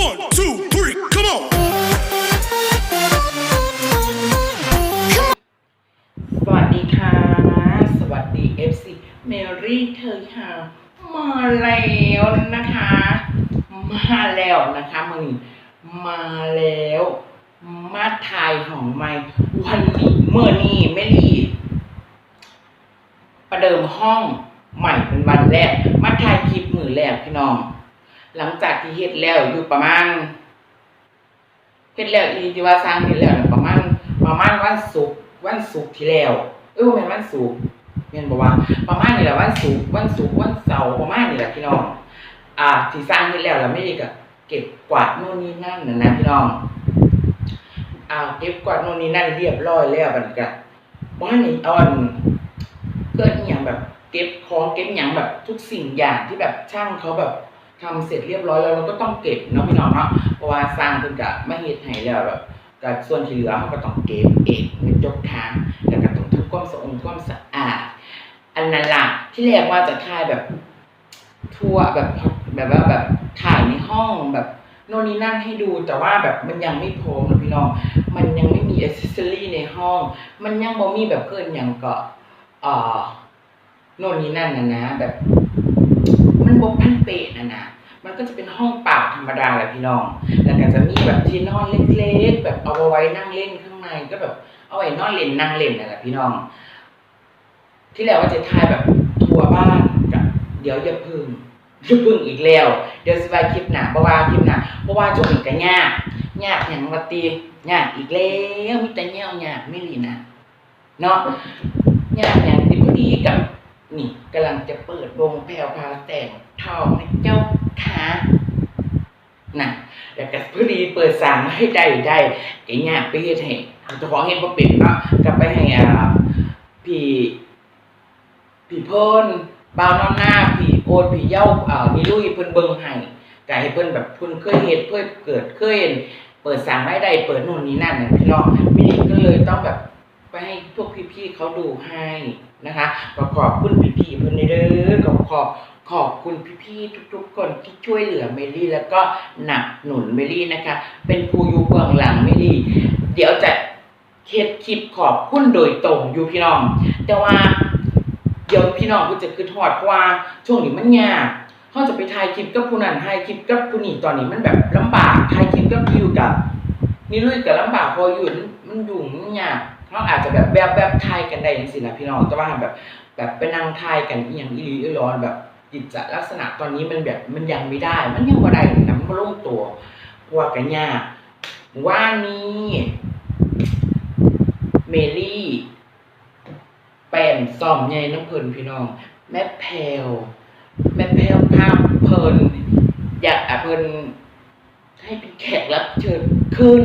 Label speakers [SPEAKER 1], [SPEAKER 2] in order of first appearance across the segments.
[SPEAKER 1] One, two, three, come on.
[SPEAKER 2] สวัสดีค่ะ สวัสดี FC เมรี่เธอค่ะ มาแล้วนะคะ มาแล้วนะคะมือนี้มาแล้ว มาทายของไม่วันนี้เมื่อนี้ไม่รีประเดิมห้องใหม่เป็นวันแรก มาถ่ายคลิปมือแรกพี่น้อง หลังจากที่เฮ็ดแล้วอยู่ประมาณเฮ็ดแล้วอีที่ว่าสร้างเฮ็ดแล้วประมาณประมาณวันศุกร์วันศุกร์ที่แล้ว เออแม่นวันศุกร์แม่นบ่ว่า ประมาณนี้แหละวันศุกร์วันศุกร์วันเสาร์ประมาณนี้แหละพี่น้อง อ่าที่สร้างเฮ็ดแล้วแล้วไม่ได้ก็เก็บกวาดโน่นนี่นั่นน่ะนะพี่น้องอ่าเก็บกวาดโน่นนี่นั่นเรียบร้อยแล้วบัดนี้ก็บ่ทันได้เอาอันเกิดอีหยังแบบ เก็บของเก็บหยังแบบทุกสิ่งอย่างที่แบบช่างเขาแบบ ทำเสร็จเรียบร้อยแล้วเราก็ต้องเก็บเนาะพี่น้องเนาะเพราะว่าสร้างเพิ่นก็ไม่เฮ็ดให้แล้วแบบก็ส่วนที่เหลือเขาก็ต้องเก็บเองในจกทางแล้วก็ต้องทำความสะอาดความสะอาด อันนั้นล่ะที่แรกว่าจะถ่ายแบบทั่วแบบแบบว่าแบบถ่ายในห้องแบบโน่นนี่นั่นให้ดูแต่ว่าแบบมันยังไม่พร้อมนะพี่น้อง มันยังไม่มีอ c เซสซอรี่ในห้อง มันยังบ่มีแบบเกินอย่างก็เอ่อโน่นนี่นั่นนะนะแบบ มันบ่พันเปะนะนะ มันก็จะเป็นห้องเปล่าธรรมดาแหละพี่น้อง แล้วก็จะมีแบบที่นอนเล็กๆแบบเอาไว้นั่งเล่นข้างในก็แบบเอาไว้นอนเล่นนั่งเล่นนั่นแหละพี่น้อง ที่แล้วว่าจะถ่ายแบบทัวร์บ้านกับเดี๋ยวอย่าพึ่งอย่าพึ่งอีกแล้ว เดี๋ยวสิไปคลิปหนาเพราะว่าคลิปหนาเพราะว่าช่วงนี้ก็ยากยากอย่างว่าตียากอีกแล้วมีแต่แย่วยากไม่ลีนะเนาะยากอย่างที่พอดีกับนี่กำลังจะเปิดวงแพรวพาแต่งทองให้เจ้าน่ะ พอดีเปิดสามให้ได้ได้ไอ้ยากไปเฮ็ดให้เจ้าของเฮ็ดบ่เป็นเนาะกลับไปให้อ่าพี่ผีเพิ่นบ่าวนอนหน้าผีโอดผีเย้าอ่ามีลุยเพิ่นเบิ่งให้ก็ให้เพิ่นแบบเพิ่นเคยเฮ็ดเพิ่นเกิดเคยเปิดสร้างรายได้เปิดนู่นนี่นั่นน่ะพี่น้องมินี่ก็เลยต้องแบบไปให้พวกพี่ๆเขาดูให้นะคะก็ขอบคุณพี่ๆเพิ่นเด้อก็ขอบ ขอบคุณพี่ๆทุกๆคนที่ช่วยเหลือเมลี่ แล้วก็หนับหนุนเมลี่นะคะ เป็นผู้อยู่เบื้องหลังเมลี่ เดี๋ยวจะเฮ็ดคลิปขอบคุณโดยตรงอยู่พี่น้อง แต่ว่าเดี๋ยวพี่น้องก็จะคือทอดเพราะว่าช่วงนี้มันยากเขาจะไปถ่ายคลิปกับผู้นั้นถ่ายคลิปกับผู้นี้ตอนนี้มันแบบลำบากถ่ายคลิปกับพี่อยู่กับนี่ลุยกับลำบากพออยู่มันมันยุ่งมันยากเขาอาจจะแบบแบบแบบถ่ายกันได้จังซี่นะพี่น้องแต่ว่าแบบ แบบไปนั่งถ่ายกันอีหยังอีหลีอีหลอนแบบ จิตจะลักษณะตอนนี้มันแบบมันยังไม่ได้ มันยังบ่ได้เลยนะมันบ่ลงตัวเพราะว่ากันยากว่านี้เมลี่แป้นซ่อมใหญ่น้ำเพลินพี่น้อง แม่แพรวแม่แพรวภาพเพลินอยากอะเพลินให้เป็นแขกรับเชิญขึ้น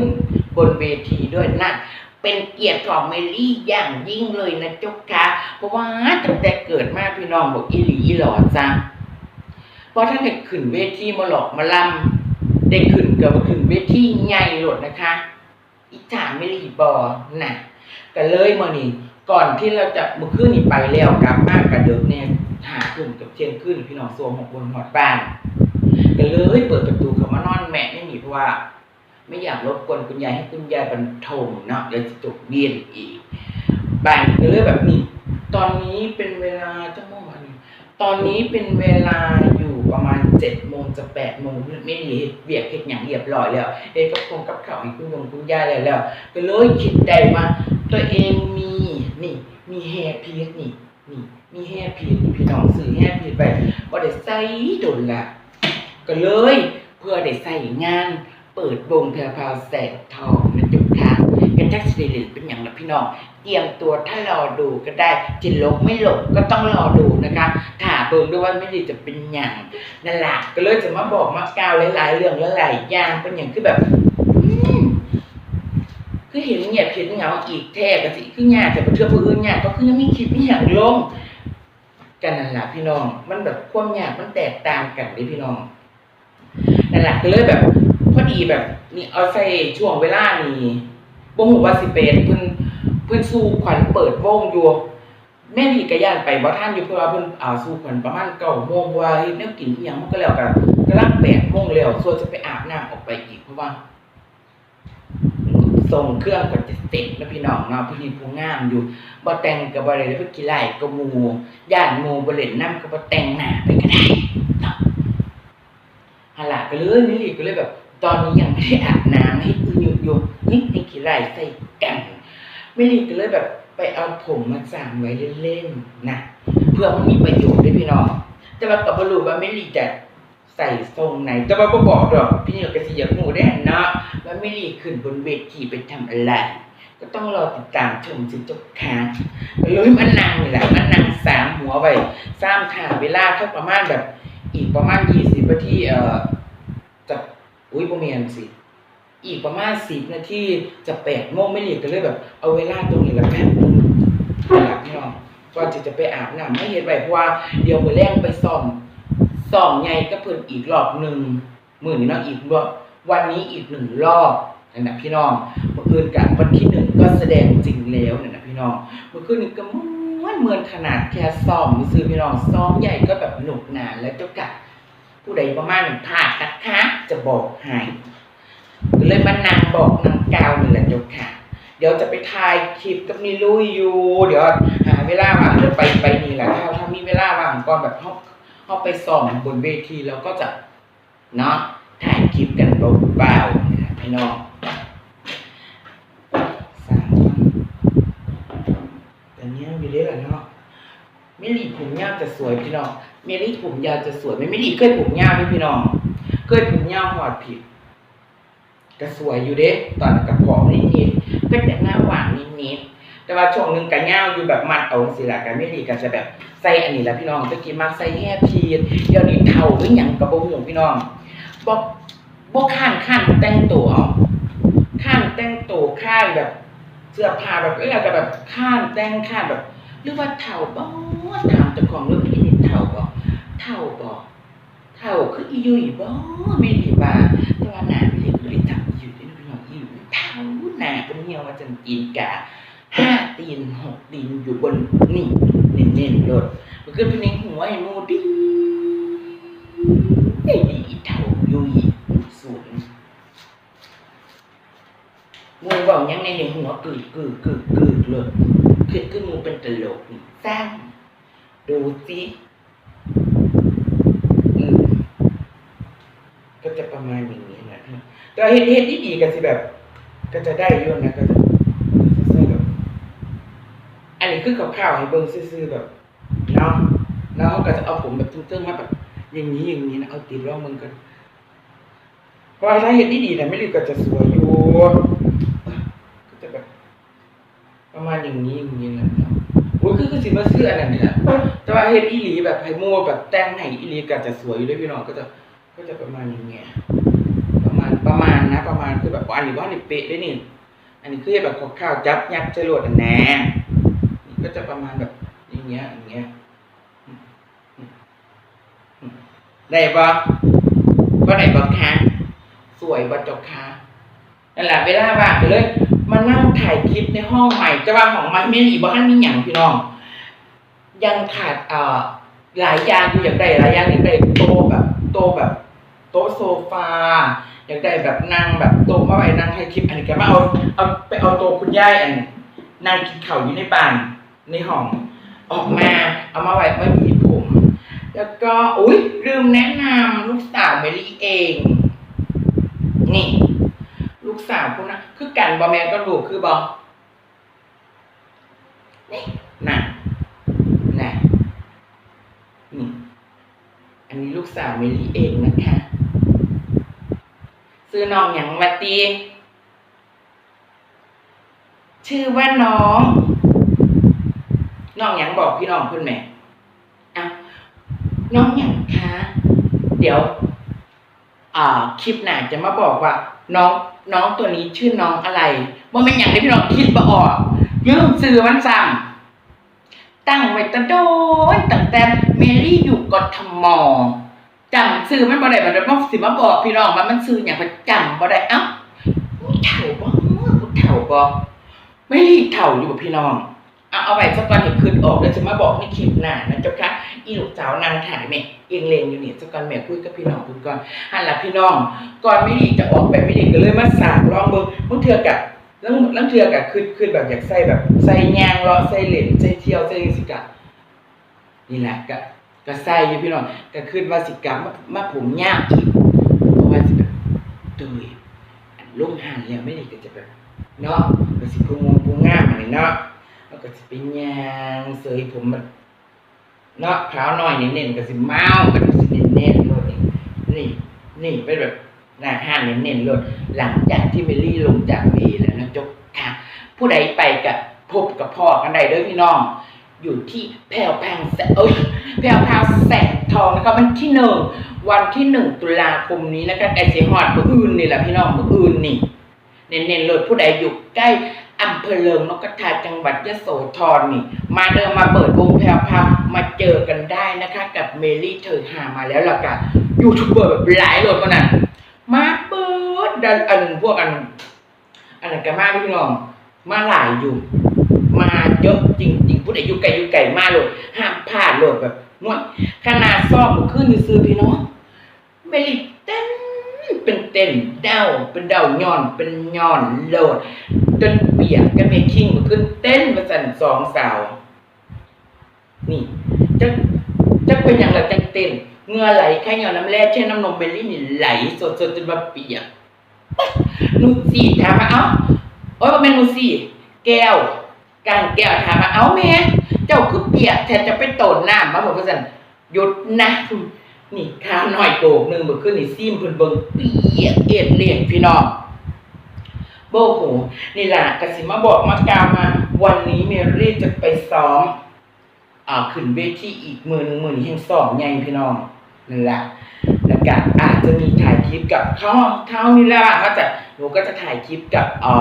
[SPEAKER 2] บนเวทีด้วยนั่น เป็นเกียรติของเมลี่อย่างยิ่งเลยนะเจุกค่ะเพราะว่าตั้งแต่เกิดมาพี่น้องบอกอีหลีอีหลอจ้ะเพราะท่านเด็กขึ้นเวทีมาหลอกมาลำได้ขึ้นกับมาขึ้นเวทีใหญ่หลดนะคะอิจฉาเมลี่บอน่ะก็เลยมานี่ก่อนที่เราจะมือขึ้นนี่ไปแล้วกลับมากระเดิกเนี่ยหาขึ้นกับเชียงขึ้นพี่น้องสวมหกบนหอดบ้านก็เลยเปิดประตูเข้ามานอนแม่ไม่มีเพราะว่า ไม่อยากรบกวนคุณยายให้คุณยายบรรทมเนาะเดี๋ยวจะจบเวียนอีกแบ้านก็เลยแบบนี้ ตอนนี้เป็นเวลาจะโมงอะไรตอนนี้เป็นเวลาอยู่ประมาณเจ็ดโมงจะแปดโมงไม่มีเบียกเพ็ดอย่างเรียบร้อยแล้วเอ้กับคงกับข่าวให้คุณยงคุณยายแล้วแล้ว ก็เลยคิดได้ว่าตัวเองมีนี่ มีแฮร์พีสนี่นี่ มีแฮร์พีสนี่พี่น้องซื้อแฮร์พีสไปบ่ได้ใส่ดนละก็เลยเพื่อได้ใส่งาน เปิดวงแพรพาวแสงทองนะจุกค่ะกันจักสิริเป็นอย่างละพี่น้อง เตรียมตัวถ้ารอดูก็ได้จินลกไม่หลกก็ต้องรอดูนะคะถ้าเบิ่งด้วยว่าไม่ดีจะเป็นอย่างนั่นแหละก็เลยจะมาบอกมากล่าวหลายๆเรื่องหลายๆอย่างเป็นอย่างคือแบบคือเห็นเงียบเห็นเงาอีกแท้ก็สิคือยาแต่เทื่อผู้อื่นยากก็คือยังไมีคลิปมีหยังลงกันนั่นล่ะพี่น้อง มันแบบความยากมันแตกต่างกันเด้พี่น้องนั่นแหละก็เลยแบบ พอดีแบบ นี่เอาใส่ช่วงเวลานี้บ่ฮู้ว่าสิเป็นเพิ่นเพิ่นสู้ขวัญเปิดวงอยู่แม่พี่ก็ย่านไปบ่ทันอยู่เพราะว่าเพิ่นอ่าสู้ขวัญประมาณ9:00นเพราะว่าเฮ็ดแนวกินอีหยังมันก็แล้วกันกำลังแปดโมงแล้วส่วนจะไปอาบน้ำออกไปอีกเพราะว่าส่งเครื่องก็จะเสร็จแล้วพี่น้องเนาะพี่ดีผู้งามอยู่บ่แต่งกับบ่ได้เลยเพื่อกี่ไล่ก็หมูย่านหมูบ่เล่นน้ำก็บ่แต่งหน้าไปก็ได้เนาะฮาล่ะก็เลยนี่ลีก็เลยแบบ ตอนนี้ยังไม่ได้อาบน้ำให้อืออยู่อยู่นี่ในกี่ไล่ใส่กันไม่ลีก็เลยแบบไปเอาผมมาสางไว้เล่นๆนะเพื่อมันมีประโยชน์ด้วยพี่น้องแต่ว่ากับบรูว่าไม่ลีจะใส่ทรงไหน แต่ว่าบ่บอกดอกพี่นิวกสิอยกหมูได้นเนาะว่าไม่ลีขึ้นบนเวทีไปทำอะไร ก็ต้องรอติดตามชมสิจบคาก็เลยมันนั่งนี่แหละมันนั่งสามหัวไว้สามถาเวลาแค่ประมาณแบบ อีกประมาณยี่สิบนาทีเอ่อจะ อุ้ยประมาณสิ อีกประมาณสิบนาทีจะแปดโมงไม่เรีกกันเลยแบบ เอาเวลาตรงนี้ละแป๊บนึงหลับพี่น้องก่อนที่จะไปอาบน้ำไม่เห็นไว้เพราะว่าเดี๋ยวมือแรงไปซ่อมซ่อมไงก็เพิ่นอีกรอบหนึ่งมือนี้เนาะอีกรอบวันนี้อีกหนึ่งรอบนั่นนะพี่น้องเมื่อคืนกันวันที่หนึ่งก็แสดงจริงแล้วนั่นนะพี่น้องเมื่อคืนนี้ก็ม้วนเมือนขนาดแค่ซ้อมซื้อพี่น้องซ้อมใหญ่ก็แบบหนุกหนานแล้วเจ้ากะ ผู้ใดประมาณหนึ่งพลาดนะคะจะบอกให้ก็เลยมานางบอกนางกาวนี่แหละเจ้าค่ะ เดี๋ยวจะไปถ่ายคลิปกับนิลุยอยู่ เดี๋ยวหาเวลาว่างเดี๋ยวไปไปนี่แหละถ้าถ้ามีเวลาว่างก็แบบเขาเขาไปส่องบนเวทีแล้วก็จะเนาะถ่ายคลิปกันเบาๆนี่แหละพี่น้องสามวันแต่เนี้ยมีเรื่องอะไรเนาะ มลี่ผมยาวจะสวยพี่น้องเมลี่ผมยาวจะสวยไม่เมลี่เคยผมยาวไหมพี่น้อง เคยผมยาวหอดผิดก็สวยอยู่เด้ตอนกับผอมนิดๆก็จะหน้าหวานนิดๆแต่ว่าช่วงหนึงกันย่าวอยู่แบบมัดเอาสิละกันไม่ดีกันจะแบบใส่อันนี้ละพี่น้องตะกี้มักใส่แฮ่พีดเดี๋ยวนี้เท่าหรือหยังกระโปรงพี่น้องบ่บ่ข้างข้างแต่งตัวข้างแต่งตัวข้างแบบเสื้อผ้าแบบเอ้ยก็แบบข้างแต่งข้างแบบ หรือว่าเท่าบ่ถามเจ้าของรื่องอีนี่เท่าบ่เท่าบ่เท่าคืออียุยบ่ไม่ดีบ่าแต่ว่าหน้าไม่เรียกเลยทำอยู่ที่พี่น้องอยู่เท้าหน้าเป็นเหี่ยวมาจนตีนกาห้าตีนหกตีนอยู่บนนี่เน้นๆรถมันก็เป็นในหัวไอ้โมดีไอ้ดีเท่าอยู่อีกสูงมูบอกยังในหัวกึกกึกกึกกึกเลย คือคือมูเป็นตลกนี่สร้าง ดูสิอืมก็จะประมาณอย่างนี้นะแต่เฮ็ดเฮ็ดที่ดีกันสิแบบ ก็จะได้อยู่นะก็จะใส่แบบอันนี้คือข่าวๆให้เบิ่งซื่อๆแบบเนาะแล้วเขาก็จะเอาผมแบบตึ้งๆมาแบบอย่างนี้อย่างนี้นะเอาติดรอบมึงกันเพราะว่าถ้าเฮ็ดที่ดีนะไม่รีบก็จะสวยอยู่ก็จะแบบ ประมาณ อย่างนี้อย่างนี้นะเนาะโอ้ยคือคือสิมาซื้ออันนั้นนี่แหละแต่ว่าเฮ็ดอีหลีแบบให้มั่วแบบแต่งให้อีหลีก็จะสวยอยู่ด้วยพี่น้องก็จะก็จะประมาณอย่างเงี้ยประมาณประมาณนะ ประมาณคือแบบอันนี้ว่าอันนี้เป๊ะด้วยนี่ อันนี้คือแบบข้าวจับยัดจรวดอันแน่นี่ก็จะประมาณแบบอย่างเงี้ยอย่างเงี้ยได้ปะก็ได้ปะคะสวยบัจกคะนั่นแหละเวลาว่างก็เลย มานั่งถ่ายคลิปในห้องใหม่จะว่าของมันไม่มีบ้านมีอย่างพี่น้อง ยังขาดเอ่อหลายอย่างอยู่อยากได้หลายอย่างอยากได้โตแบบโตแบบโต๊ะโซฟาอยากได้แบบนั่งแบบโต๊ะมาไว้นั่งถ่ายคลิปอันนี้ก็มาเอาเอาไปเอาโต๊ะคุณย่ายอันนั่งกินข้าวอยู่ในบ้านในห้องออกมาเอามาไว้ไม่มีผม แล้วก็อุ้ยลืมแนะนำลูกสาวเมลี่เอง นี่ ลูกสาวพวกนั้น กันบอแมนก็ลูกคือบอนี่น่ะน่ะนี่อันนี้ลูกสาวเมลี่เองนะคะ ซื้อน้องอย่างวัตีชื่อว่าน้อง น้องอย่างบอกพี่น้องคุณแม่อะน้องอย่างคะ เดี๋ยว อ่าคลิปหนาจะมาบอกว่า น้องน้องตัวนี้ชื่อน้องอะไรว่าเป็นอย่างที่พี่น้องคิดบ่ออกยืมซื้อมันซ้ำตั้งไว้ตะโดนตั้งแต่เมลี่อยู่กทมจำซื้อมันบ่ได้บ่ได้บอกสิมาบอกพี่น้องว่ามันซื้ออย่างประจำบ่ได้เอ้าเฒ่าบ่เฒ่าบ่ไม่รีเฒ่าอยู่บ่พี่น้อง เอาเอาไว้สักก่อนให้คืนออกแล้วจะมาบอกในคลิปหน้านะเจ้าค่ะอีลูกสาวนางถ่ายแม่เอียงเลงอยู่นี่สักก่อนแม่คุยกับพี่น้องคุยก่อนหันละพี่น้อง ก่อนไม่ดีจะออกไปไม่ดีก็เลยมาสากลองเบิ่งบางเทื่อกับแล้วแล้วเทื่อกับคือคือแบบอยากใส่แบบใส่ยางเลาะใส่เหรียญใส่เที่ยวใส่จังสิกะนี่แหละก็ก็ใส่อยู่พี่น้องก็คือว่าสิกรรมาผมยากอีกเพราะว่าสิแบบตุยอันลงหันแล้วไม่ดีก็จะแบบเนาะก็สิพุงงพุงงามอันนี้เนาะ ก็สิเป็นยางเสยผมมันเนาะขาวหน่อยเน้นๆก็สิเมาก็สิเน้นๆเลยนี่ นี่เป็นแบบหน้าห้างเน้นๆเลยหลังจากที่เมลี่ลงจากเวทีแล้วนะจกค่ะ ผู้ใดไปกับพบกับพ่อกันได้เด้อพี่น้อง อยู่ที่แพรวแพงแสเอ้ยแพรวพราวแสงทองนะคะวันที่หนึ่งวันที่หนึ่งตุลาคมนี้นะคะไอเสียหอดมืออื่นนี่แหละพี่น้องมืออื่นนี่เน้นๆเลยผู้ใดอยู่ใกล้ อำเภอเลิงนกกระทาจังหวัดยโสธรนี่ มาเดินมาเปิดวงแพรวพรามาเจอกันได้นะคะ กับเมลี่เธอหามาแล้วล่ะกันยูทูบเบอร์แบบหลายเลยคนนั้นมาเปิดดันอันพวกอันอันนั้นก็มาพี่น้อง มาหลายอยู่ มาเยอะจริงๆผู้ใดอยู่ไกลอยู่ไกลมาเลยห้ามพลาดเลยแบบม้วนขนาดซ่อมขึ้นซื้อพี่น้องเมลี่เต้น เป็นเต้นเดาเป็นเดาย่อนเป็นย่อนโลดจนเปียกกันเมคิงขึ้นเต้นมาสั่นสองสาว นี่จะจะเป็นอย่างไรจังเต้นเงื่อไหลแค่ย่อนน้ำแร่เช่นน้ำนมเบลลี่นี่ไหลสดๆจนมาเปียกนูซี่ถามมาเอ้าโอ้ยบ่แม่นนูซี่แก้วการแก้วถามมาเอ้าแม่เจ้าคือเปียกแทนจะไปโตนน้ำมาบอกว่าซั่นหยุดนะ นี่ข้าวน้อยโกกหนึ่งเมื่อคืนนี่ซิมเพิ่นเบิ่งเปียกเอ็ดเลี่ยงพี่น้องโบโหนี่ล่ะกสิมาบอกมากล่าวมา วันนี้เมรี่จะไปซ้อมอ่าขึ้นเวทีอีกมือหนึ่งมือนี้แห่งซ้อมใหญ่พี่น้องนั่นแหละแล้วก็อาจจะมีถ่ายคลิปกับเขาเขานี่แหละก็จะหนูก็จะถ่ายคลิปกับอ่อ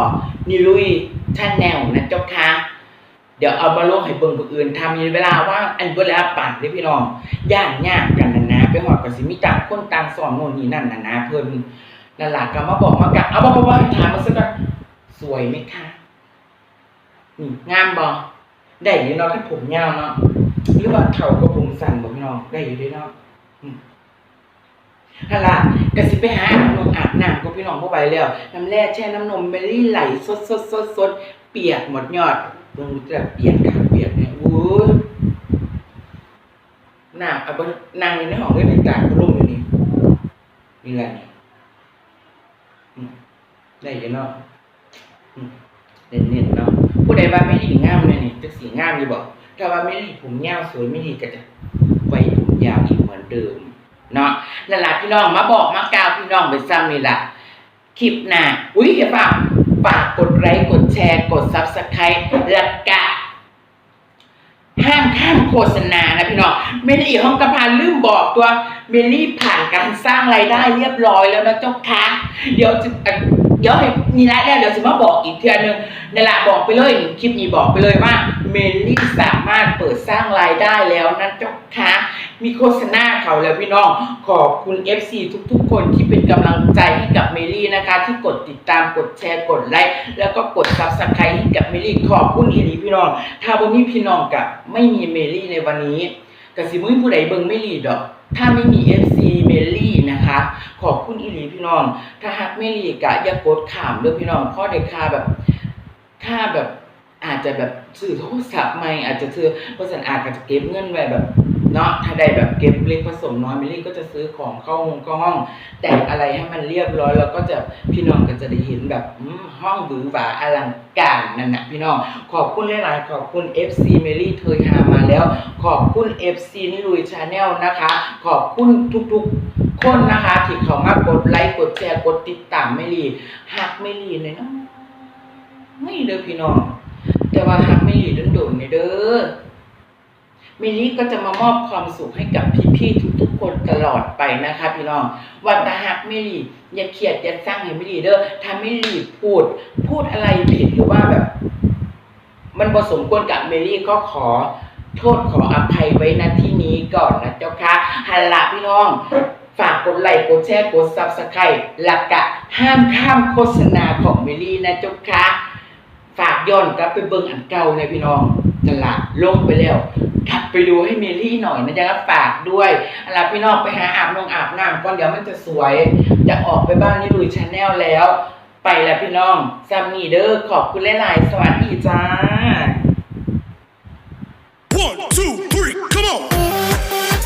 [SPEAKER 2] นิลุยท่านแนวนะเจ้าค่ะเดี๋ยวเอามาลงให้เบิ่งผู้อื่นทำมีเวลาว่างอันเวลาปั่นเด้พี่น้องย่านยากกันนะ ไปหอดกับสิมีต่างคนต่างสอนโน่นนี่นั่นนะนะเพิ่นนั่นล่ะก็มาบอกมากันเอาบอกบอกว่าถามมาสักก่อนสวยไหมคะนี่งามบ่ได้อยู่เนาะคันผมยาวเนาะหรือว่าเขาก็ผมสั้นบ่พี่น้องได้อยู่เด้เนาะฮะล่ะกสิไปหาอาบนมอาบน้ำก็พี่น้องเข้าไปแล้วน้ำแร่แช่น้ำนมเบลลี่ไหลสดสดสดสดเปียกหมดยอดเบิ่งจะเปียกเนี่ยอู้ย น้ำเอาไปนั่งอยู่ในห้องเล่นในกลางก็ร่มอยู่นี่นี่แหละนี่ได้อยังเนาะอืมเน้นๆเนาะผู้ใดว่าไม่ดีงามเลยนี่จะสีงามอยู่บอกถ้าว่าไม่ดีผมยาวสวยไม่ดีก็จะไว้ผมยาวอีกเหมือนเดิมเนาะนั่นล่ะพี่น้องมาบอกมากล่าวพี่น้องไปซ้ำนี่แหละคลิปหน้าอุ้ยอย่าฝากฝากกดไลค์กดแชร์ กดซับสไครต์แล้วก็ ห้ามข้ามโฆษณานะพี่น้องเมลี่ห้องกระพานลืมบอกตัวเมลี่ผ่านการสร้างรายได้เรียบร้อยแล้วนะเจ้าคะเดี๋ยวจะเอ่อเดี๋ยวให้มีรายได้เดี๋ยวจะมาบอกอีกเทือนึงนั่นละบอกไปเลยคลิปนี้บอกไปเลยว่าเมลี่สามารถเปิดสร้างรายได้แล้วนะเจ้าคะ มีโฆษณาเขาแล้วพี่น้อง ขอบคุณ FC ทุกๆ คนที่เป็นกำลังใจให้กับเมลี่นะคะ ที่กดติดตามกดแชร์กดไลค์แล้วก็กด Subscribe ให้กับเมลี่ขอบคุณอีหลีพี่น้อง ถ้าบ่มีพี่น้องกับไม่มีเมลี่ในวันนี้ก็สิบ่มีผู้ใดเบิ่งเมลี่ดอก ถ้าไม่มี FC เมลี่นะคะ ขอบคุณอีหลีพี่น้อง ถ้าฮักเมลี่กะอย่ากดขามเด้อพี่น้องเพราะได้ค่าแบบค่าแบบอาจจะแบบซื้อโทรศัพท์ใหม่อาจจะซื้อเพราะฉันอาจจะเก็บเงินไว้แบบ เนาะถ้าได้แบบเก็บเล็กผสมน้อยมิลลี่ก็จะซื้อของเข้าห้องเข้าห้อง แต่งอะไรให้มันเรียบร้อยแล้วก็จะพี่น้องก็จะได้เห็นแบบห้องหวือหวาอลังการนั่นนะพี่น้องขอบคุณหลายๆขอบคุณ FC เมลี่เธอหามาแล้ว ขอบคุณ FC นิลุยชาแนลนะคะ ขอบคุณทุกๆคนนะคะที่เขามากดไลค์กดแชร์กดติดตามเมลี่หักเมลี่เลยเนาะไม่เด้อพี่น้องแต่ว่าหักเมลี่โดนๆเนี่ยเด้อ มิลลี่ก็จะมามอบความสุขให้กับพี่ๆทุกๆคนตลอดไปนะคะพี่น้องวันตาหักมิลลี่อย่าเขียดอย่าสร้างให้มิลีเด้อถ้ามิลลี่พูด พูดอะไรผิดหรือว่าแบบ มันผสมควรกับเมลี่ก็ขอโทษขออภัยไว้ณที่นี้ก่อนนะเจ้าค่ะฮัลละพี่น้องฝากกดไลค์กดแชร์กดซับสไครต์หลักกะห้ามข้ามโฆษณาของเมลลี่นะเจ้าค่ะฝากย้อนกลับไปเบิ่งอันเก่าเลยพี่น้อง ตลาดลงไปแล้วกลับไปดูให้เมลี่หน่อยนะจ๊ะฝากด้วยเอาล่ะพี่น้องไปหาอาบนงอาบน้ำก่อนเดี๋ยวมันจะสวย จะออกไปบ้านนี่ดูชาแนลแล้ว ไปแล้วพี่น้องซัมมี่เด้อขอบคุณหลายๆสวัสดีจ้า
[SPEAKER 1] One, two,